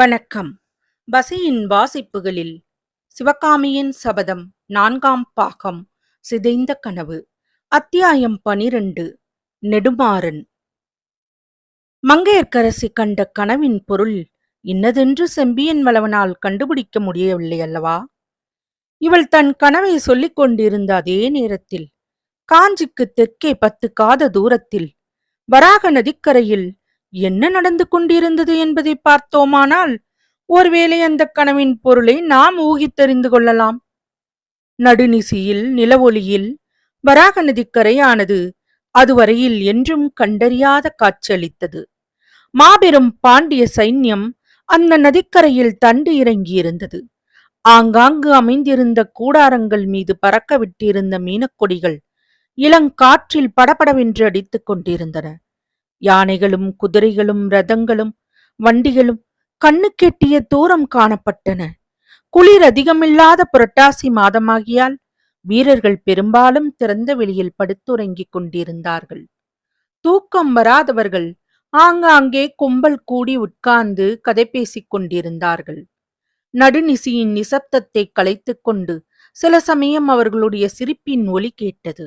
வணக்கம். பசியின் வாசிப்புகளில் சிவகாமியின் சபதம் நான்காம் பாகம் சிதைந்த கனவு அத்தியாயம் பனிரெண்டு நெடுமாறன். மங்கையர்க்கரசி கண்ட கனவின் பொருள் இன்னதென்று செம்பியன் வளவனால் கண்டுபிடிக்க முடியவில்லை அல்லவா? இவள் தன் கனவை சொல்லிக் கொண்டிருந்த அதே நேரத்தில் காஞ்சிக்கு தெற்கே பத்து காத தூரத்தில் வராக நதிக்கரையில் என்ன நடந்து கொண்டிருந்தது என்பதை பார்த்தோமானால் ஒருவேளை அந்த கனவின் பொருளை நாம் ஊகித்தறிந்து கொள்ளலாம். நடுநிசியில் நிலவொளியில் வராக நதிக்கரையானது அதுவரையில் என்றும் கண்டறியாத காட்சியளித்தது. மாபெரும் பாண்டிய சைன்யம் அந்த நதிக்கரையில் தண்டு இறங்கியிருந்தது. ஆங்காங்கு அமைந்திருந்த கூடாரங்கள் மீது பறக்க விட்டிருந்த மீனக்கொடிகள் இளங்காற்றில் படபடவென்று அடித்துக் கொண்டிருந்தன. யானைகளும் குதிரைகளும் ரதங்களும் வண்டிகளும் கண்ணுக்கெட்டிய தூரம் காணப்பட்டன. குளிர் அதிகமில்லாத புரட்டாசி மாதமாகியால் வீரர்கள் பெரும்பாலும் திறந்த வெளியில் படுத்துறங்கிக் கொண்டிருந்தார்கள். தூக்கம் வராதவர்கள் ஆங்காங்கே கும்பல் கூடி உட்கார்ந்து கதை பேசிக் கொண்டிருந்தார்கள். நடுநிசியின் நிசப்தத்தை கலைத்துக் கொண்டு சில சமயம் அவர்களுடைய சிரிப்பின் ஒலி கேட்டது.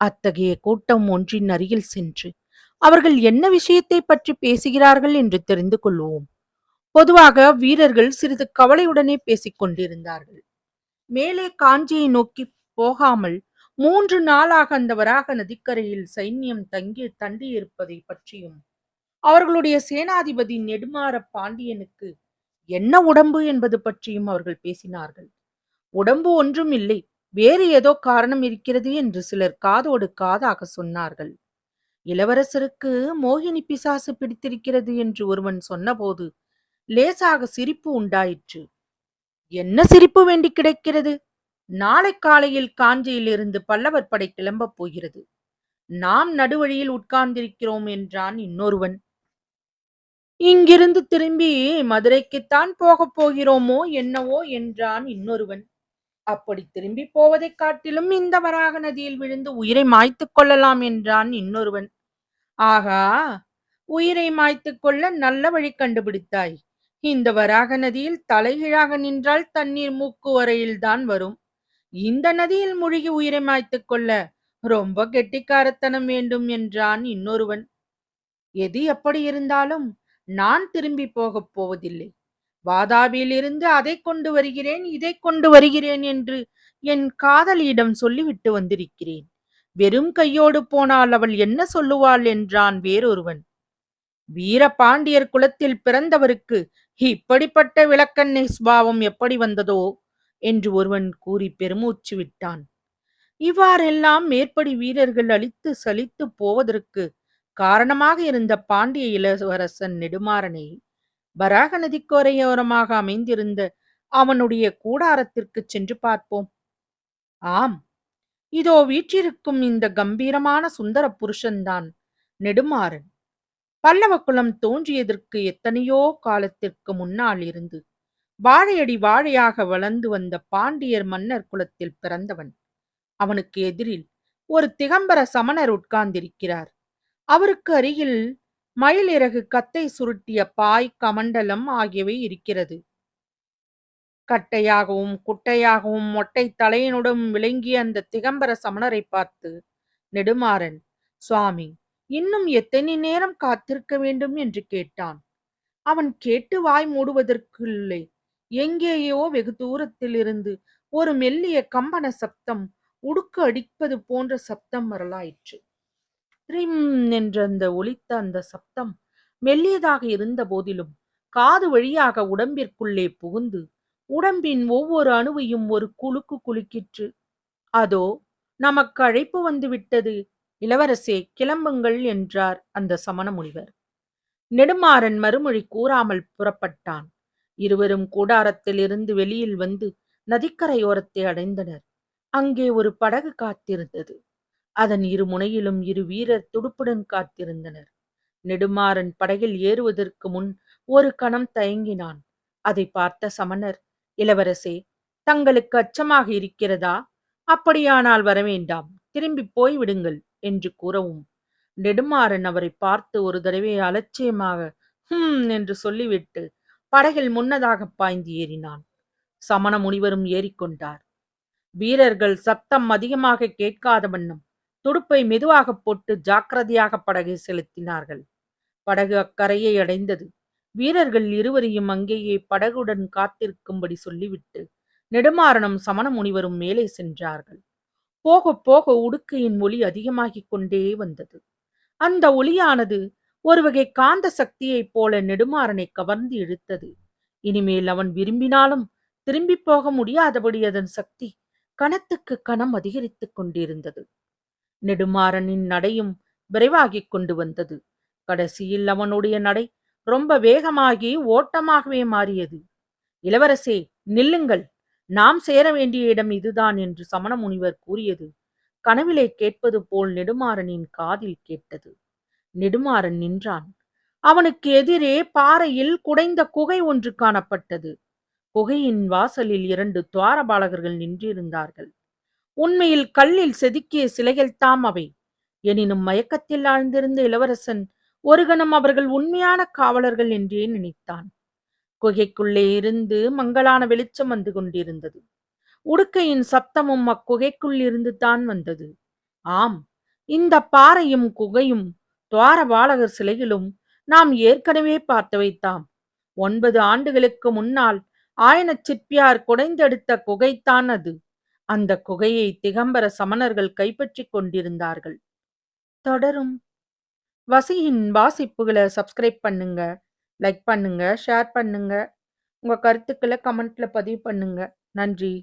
அத்தகைய கூட்டம் ஒன்றின் அருகில் சென்று அவர்கள் என்ன விஷயத்தை பற்றி பேசுகிறார்கள் என்று தெரிந்து கொள்வோம். பொதுவாக வீரர்கள் சிறிது கவலையுடனே பேசிக் கொண்டிருந்தார்கள். மேலே காஞ்சியை நோக்கி போகாமல் மூன்று நாளாக அந்த வராக நதிக்கரையில் சைன்யம் தங்கி தண்டியிருப்பதை பற்றியும் அவர்களுடைய சேனாதிபதி நெடுமாற பாண்டியனுக்கு என்ன உடம்பு என்பது பற்றியும் அவர்கள் பேசினார்கள். உடம்பு ஒன்றும் இல்லை வேறு ஏதோ காரணம் இருக்கிறது என்று சிலர் காதோடு காதாக சொன்னார்கள். இளவரசருக்கு மோகினி பிசாசு பிடித்திருக்கிறது என்று ஒருவன் சொன்னபோது லேசாக சிரிப்பு உண்டாயிற்று. என்ன சிரிப்பு வேண்டி கிடைக்கிறது? நாளை காலையில் காஞ்சியிலிருந்து பல்லவர் படை கிளம்பப் போகிறது. நாம் நடுவழியில் உட்கார்ந்திருக்கிறோம் என்றான் இன்னொருவன். இங்கிருந்து திரும்பி மதுரைக்குத்தான் போகப் போகிறோமோ என்னவோ என்றான் இன்னொருவன். அப்படி திரும்பி போவதைக் காட்டிலும் இந்த வராக நதியில் விழுந்து உயிரை மாய்த்துக் கொள்ளலாம் என்றான் இன்னொருவன். ஆகா உயிரை மாய்த்துக் கொள்ள நல்ல வழி கண்டுபிடித்தாய். இந்த வராக நதியில் தலைகீழாக நின்றால் தண்ணீர் மூக்கு வரையில்தான் வரும். இந்த நதியில் மூழ்கி உயிரை மாய்த்துக் கொள்ள ரொம்ப கெட்டிக்காரத்தனம் வேண்டும் என்றான் இன்னொருவன். எது எப்படி இருந்தாலும் நான் திரும்பி போகப் போவதில்லை. வாதாபியிலிருந்து அதை கொண்டு வருகிறேன் இதை கொண்டு வருகிறேன் என்று என் காதலியிடம் சொல்லிவிட்டு வந்திருக்கிறேன். வெறும் கையோடு போனால் அவள் என்ன சொல்லுவாள் என்றான் வேறொருவன். வீர பாண்டியர் குலத்தில் பிறந்தவருக்கு இப்படிப்பட்ட விளக்கண்ணை சுபாவம் எப்படி வந்ததோ என்று ஒருவன் கூறி பெருமூச்சு விட்டான். இவ்வாறெல்லாம் மேற்படி வீரர்கள் அழித்து சலித்து போவதற்கு காரணமாக இருந்த பாண்டிய இளவரசன் நெடுமாறனை வராக நதிக்கோரையோரமாக அமைந்திருந்த அவனுடைய கூடாரத்திற்கு சென்று பார்ப்போம். ஆம் இதோ வீற்றிருக்கும் இந்த கம்பீரமான சுந்தர புருஷன்தான் நெடுமாறன். பல்லவ குலம் தோன்றியதற்கு எத்தனையோ காலத்திற்கு முன்னால் இருந்து வாழையடி வாழையாக வளர்ந்து வந்த பாண்டியர் மன்னர் குலத்தில் பிறந்தவன். அவனுக்கு எதிரில் ஒரு திகம்பர சமணர் உட்கார்ந்திருக்கிறார். அவருக்கு அருகில் மயிலிறகு கத்தை சுருட்டிய பாய் கமண்டலம் ஆகியவை இருக்கிறது. கட்டையாகவும் குட்டையாகவும் மொட்டை தலையினுடன் விளங்கிய அந்த திகம்பர சமணரை பார்த்து நெடுமாறன் சுவாமி இன்னும் எத்தனை நேரம் காத்திருக்க வேண்டும்? என்று கேட்டான். அவன் கேட்டு வாய் மூடுவதற்குள்ளே எங்கேயோ வெகு தூரத்தில் இருந்து ஒரு மெல்லிய கம்பன சப்தம் உடுக்கு அடிப்பது போன்ற சப்தம் வரலாயிற்று. த்ரிம் என்ற அந்த ஒலித்த அந்த சப்தம் மெல்லியதாக இருந்த போதிலும் காது வழியாக உடம்பிற்குள்ளே புகுந்து உடம்பின் ஒவ்வொரு அணுவையும் ஒரு குலுக்கு குலுக்கிற்று. அதோ நமக்கு அழைப்பு வந்து விட்டது. இளவரசே கிளம்புங்கள் என்றார் அந்த சமண முனிவர். நெடுமாறன் மறுமொழி கூறாமல் புறப்பட்டான். இருவரும் கூடாரத்திலிருந்து வெளியில் வந்து நதிக்கரையோரத்தை அடைந்தனர். அங்கே ஒரு படகு காத்திருந்தது. அதன் இரு முனையிலும் இரு வீரர் துடுப்புடன் காத்திருந்தனர். நெடுமாறன் படகில் ஏறுவதற்கு முன் ஒரு கணம் தயங்கினான். அதை பார்த்த சமணர் இளவரசே தங்களுக்கு அச்சமாக இருக்கிறதா? அப்படியானால் வரவேண்டாம். திரும்பி போய் விடுங்கள் என்று கூறவும். நெடுமாறன் அவரை பார்த்து ஒரு தடவை அலட்சியமாக ஹம் என்று சொல்லிவிட்டு படகில் முன்னதாக பாய்ந்து ஏறினான். சமண முனிவரும் ஏறிக்கொண்டார். வீரர்கள் சத்தம் அதிகமாக கேட்காத வண்ணம் துடுப்பை மெதுவாக போட்டு ஜாக்கிரதையாக படகை செலுத்தினார்கள். படகு அக்கரையை அடைந்தது. வீரர்கள் இருவரையும் அங்கேயே படகுடன் காத்திருக்கும்படி சொல்லிவிட்டு நெடுமாறனும் சமண முனிவரும் மேலே சென்றார்கள். போக போக உடுக்கையின் ஒளி அதிகமாகிக் கொண்டே வந்தது. அந்த ஒளியானது ஒருவகை காந்த சக்தியைப் போல நெடுமாறனை கவர்ந்து இழுத்தது. இனிமேல் அவன் விரும்பினாலும் திரும்பி போக முடியாதபடி அதன் சக்தி கணத்துக்கு கணம் அதிகரித்துக் கொண்டிருந்தது. நெடுமாறனின் நடையும் விரைவாகிக் கொண்டு வந்தது. கடைசியில் அவனுடைய நடை ரொம்ப வேகமாகி ஓட்டமாகவே மாறியது. இளவரசே நில்லுங்கள். நாம் சேர வேண்டிய இடம் இதுதான் என்று சமண முனிவர் கூறியது. கனவிலே கேட்பது போல் நெடுமாறனின் காதில் கேட்டது. நெடுமாறன் நின்றான். அவனுக்கு எதிரே பாறையில் குடைந்த குகை ஒன்று காணப்பட்டது. குகையின் வாசலில் இரண்டு துவாரபாலகர்கள் நின்றிருந்தார்கள். உண்மையில் கல்லில் செதுக்கிய சிலைகள் தாம் அவை. எனினும் மயக்கத்தில் ஆழ்ந்திருந்த இளவரசன் ஒரு கணம் அவர்கள் உண்மையான காவலர்கள் என்றே நினைத்தான். குகைக்குள்ளே இருந்து மங்கலான வெளிச்சம் வந்து கொண்டிருந்தது. உடுக்கையின் சப்தமும் அக்குகைக்குள் இருந்து தான் வந்தது. ஆம் இந்த பாறையும் குகையும் துவாரபாலகர் சிலைகளும் நாம் ஏற்கனவே பார்த்தவைத்தாம் ஒன்பது ஆண்டுகளுக்கு முன்னால் ஆயனச் சிற்பியார் குடைந்தெடுத்த குகைத்தான் அது. அந்த குகையை திகம்பர சமணர்கள் கைப்பற்றிக் கொண்டிருந்தார்கள். தொடரும். வசியின் வாசிப்புகளை சப்ஸ்கிரைப் பண்ணுங்க லைக் பண்ணுங்க ஷேர் பண்ணுங்க. உங்க கருத்துக்களை கமெண்ட்ல பதிவு பண்ணுங்க. நன்றி.